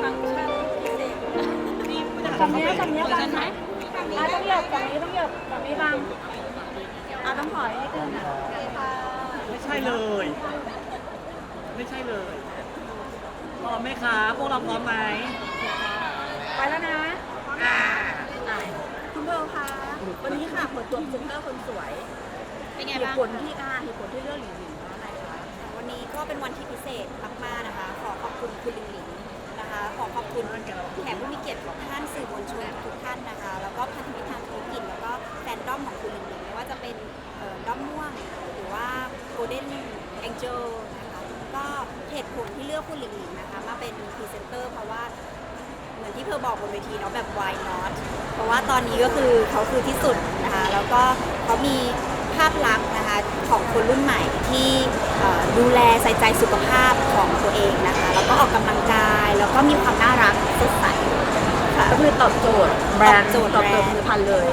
ฟังชันพิเศษฝั่งนี้ฝั่งนี้บังไหมอะต้องเหยียบฝั่งนี้ต้องเหยียบฝั่งนี้บังอะต้องถอยนิดนึงอะไม่ใช่เลย ไม่ใช่เลยพร้อมไหมคะพวกเราพร้อมไหมไปแล้วนะคุณเบลคะวันนี้ค่ะเปิดตัวพรีเซนเตอร์คนสวยเป็นไงเหตุบ้างผลที่อาเหตุผลที่เลือกหลิงหลิง วันนี้ก็เป็นวันที่พิเศษมากๆนะคะ ขอขอบคุณคุณลิงหลิงนะคะ ขอขอบคุณแขกผู้มีเกียรติทุกท่านสื่อมวลชนทุกท่านนะคะ แล้วก็พันธมิตรทางธุรกิจแล้วก็แฟนด้อมของคุณลิงหลิงไม่ว่าจะเป็นด้อมม่วงหรือว่าโกลเด้นแองเจิลนะคะก็เหตุผลที่เลือกคุณลิงหลิงนะคะ มาเป็นพรีเซนเตอร์เพราะว่าเหมือนที่เธอบอกบนเวทีเนาะแบบ why not เพราะว่าตอนนี้ก็คือเขาคือที่สุดนะคะ แล้วก็เขามี ภาพลักษณ์นะคะของคนรุ่นใหม่ที่เอ่อดูแลใส่ใจสุขภาพของตัวเองนะคะ แล้วก็ออกกำลังกาย แล้วก็มีความน่ารักสดใสค่ะก็คือตอบโจทย์แบรนด์ตอบโจทย์ตอบโจทย์แบรนด์ผลิตภัณฑ์เลย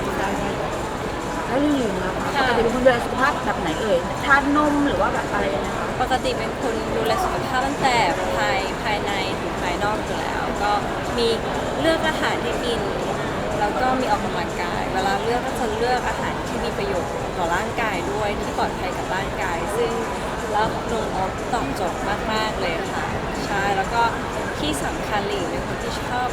แล้วหลิงหลิงนะคะปกติเป็นคนดูแลสุขภาพแบบไหนเอ่ยทานนมหรือว่าแบบอะไรยังไงคะปกติเป็นคนดูแลสุขภาพตั้งแต่ภายภายในถึงภายนอกอยู่แล้ว ก็มีเลือกอาหารที่กิน แล้วก็มีออกกำลังกาย เวลาเลือกก็จะเลือกอาหารที่ มีประโยชน์ต่อร่างกายด้วยที่ปลอดภัยกับร่างกาย ซึ่งแล้วนมออฟตอบโจทย์มาก ๆ เลยค่ะ ใช่ แล้วก็ที่สำคัญหลีเป็นคนที่ชอบ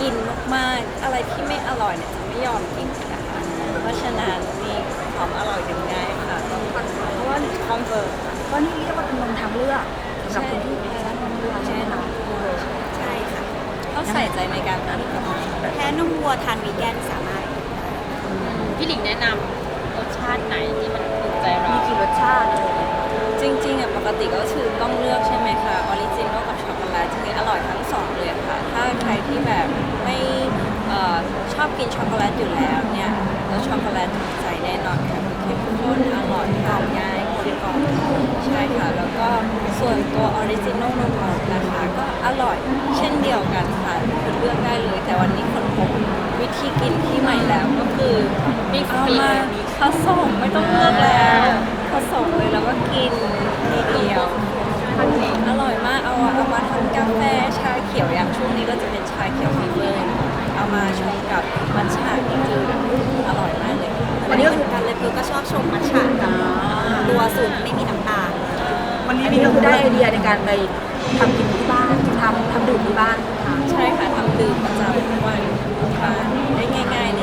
กินมาก ๆ อะไรที่ไม่อร่อยเนี่ยจะไม่ยอมกินนะคะเพราะฉะนั้นมีความอร่อยถึงง่ายค่ะต้องเพราะว่าคอนเฟิร์มก็นี่เรียกว่าเป็นนมทางเลือกสำหรับคนที่แพ้นมวัวใช่ไหมคะใช่ค่ะเขาใส่ใจในการกินกับมันแพ้นมวัวทานวีแกนสามารถ พี่หลิงแนะนำรสชาติไหนที่มันถูกใจเรา มีกี่รสชาติเลยจริงๆอะปกติก็คือต้องเลือกใช่ไหมคะออริจินอลกับช็อกโกแลตจริงๆอร่อยทั้งสองเลยค่ะ ถ้าใครที่แบบไม่เอ่อชอบกินช็อกโกแลตอยู่แล้วเนี่ยแล้วช็อกโกแลตถูกใจแน่นอนค่ะคือเข้มข้นอร่อยทานง่ายกลมกล่อมใช่ค่ะ แล้วก็ส่วนตัวออริจินอลนมออกนะคะก็อร่อยเช่นเดียวกันค่ะคือเลือกได้เลย แต่วันนี้คนพบวิธีกิน แล้วก็คือมีเอามาผสมไม่ต้องเลือกแล้วผสมเลยแล้วก็กินทีเดียวอร่อยมากเอาเอามาทำกาแฟชาเขียวอย่างช่วงนี้ก็จะเป็นชาเขียวฟีเวอร์เอามาชงกับมัทฉะนี่คืออร่อยมากเลยวันนี้ก็คือการเลยคือก็ชอบชมมัทฉะกับตัวสูตรไม่มีน้ำตาลวันนี้อันมีนี้ก็น้องคือได้เลิไอฟเดียในการไปทำกินที่บ้านทำทำดื่มที่บ้านค่ะใช่ค่ะทำดื่มประจำทุกวันที่บ้านได้ง่ายๆ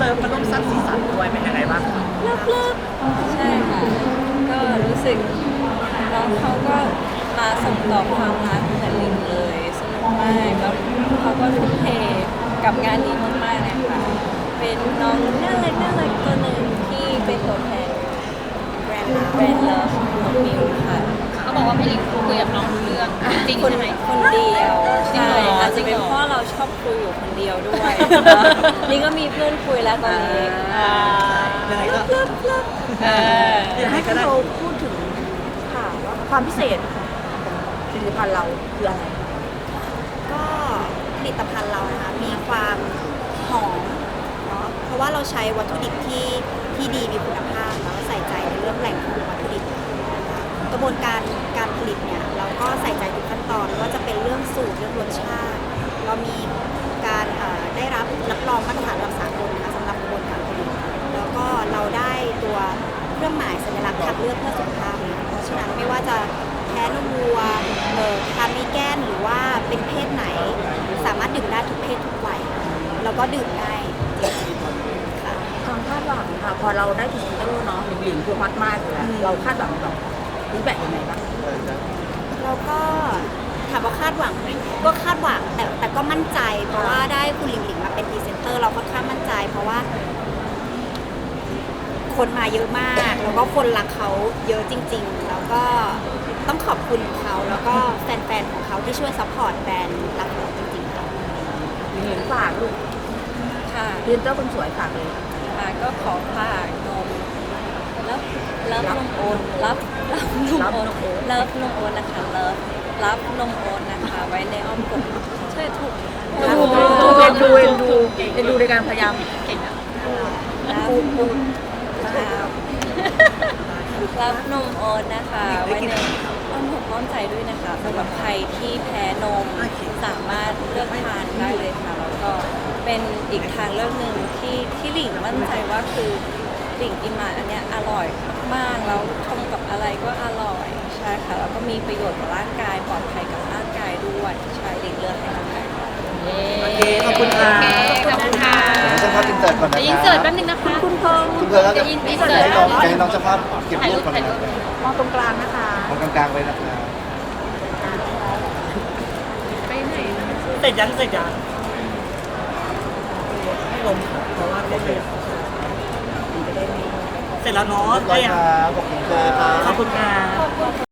เลยค่ะน้องเลิฟมาร่วมสร้างสีสันด้วยเป็นยังไงบ้างคะเลิฟเลิฟใช่ค่ะ ก็รู้สึกน้องเขาก็มาส่งต่อความรักเหมือนลิงเลยสนุกมากแล้วเขาก็ทุ่มเทกับงานนี้มากๆเลยค่ะ เป็นน้องน่ารักน่ารักตัวหนึ่งที่เป็นตัวแทนแบรนด์แบรนด์เลิฟของมิ คุยอยู่คนเดียวด้วย นี่ก็มีเพื่อนคุยแล้วตอนนี้ยังไงก็เอออยากให้คุณโรพูดถึงค่ะว่าความพิเศษของผลิตภัณฑ์เราคืออะไร ก็ผลิตภัณฑ์เรานะคะมีความหอมเนาะเพราะว่าเราใช้วัตถุดิบที่ที่ดีมีคุณภาพแล้วก็ใส่ใจในเรื่องแหล่งของวัตถุดิบนะคะกระบวนการการผลิตเนี่ยเราก็ใส่ใจทุกขั้นตอนไม่ว่าจะเป็นเรื่องสูตรเรื่องรสชาติ เรามีการเอ่อ ได้รับรับรองมาตรฐานระดับสากลนะคะสำหรับกระบวนการผลิตแล้วก็เราได้ตัวเครื่องหมายสัญลักษณ์ทางเลือกเพื่อสุขภาพนะเพราะฉะนั้นไม่ว่าจะแพ้นมวัวเอ่อทานวีแกนหรือว่าเป็นเพศไหน สามารถดื่มได้ทุกเพศทุกวัยแล้วก็ดื่มได้จริงๆค่ะ ความคาดหวังค่ะ พอเราได้พรีเซนเตอร์เนาะหลิงหลิงคือฮอตมากอยู่แล้วอืมเราคาดหวังแบบฟีดแบ็กยังไงบ้างแล้วก็ ถามว่าคาดหวังไหมก็คาดหวังแต่แต่ก็มั่นใจ เพราะว่าได้คุณหลิงหลิงมาเป็นพรีเซนเตอร์เราค่อนข้างมั่นใจ เพราะว่า คนมาเยอะมาก แล้วก็คนรักเขาเยอะจริง ๆ แล้วก็ต้องขอบคุณเขาแล้วก็แฟนๆของเขาที่ช่วยซัพพอร์ตแบรนด์รักเราจริงๆค่ะหลิงหลิงฝากลูกค่ะพรีเซนเตอร์คนสวยฝากเลยค่ะก็ขอฝากนมรับรับนมโอนรับรับนมโอนรับนมโอนนะคะเลิฟ รับนมโอนนะคะ ไว้ในอ้อมอกช่วยถูกดูดูเอ็นดูเอ็นดูเอ็นดูในการพยายามรับรับรับนมโอนนะคะ ไว้ในอ้อมอกป้อนใจด้วยนะคะสำหรับใครที่แพ้นมสามารถเลือกทานได้เลยค่ะ แล้วก็เป็นอีกทางเลือกหนึ่งที่ที่หลิงมั่นใจว่าคือหลิงกิมาอันเนี้ยอร่อยมากๆแล้วชง มีประโยชน์กับร่างกายปลอดภัยกับร่างกายด้วยใช่หลิงเลือกให้ร่างกายก่อนโอเคขอบคุณค่ะขอบคุณค่ะเดี๋ยวช่างภาพอินเสิร์ตก่อนนะครับอินเสิร์ตแป๊บนึงนะคะ คุณพงษ์คุณเพื่อนแล้วจะอินให้เสิร์ตน้องให้น้องช่างภาพเก็บรูปก่อนนะมองตรงกลางนะคะ มองกลางๆไว้นะครับเสร็จยังเสร็จยังไม่ลงค่ะเพราะว่าเสร็จเสร็จแล้วเนาะเรียบร้อยครับขอบคุณครับ ขอบคุณค่ะ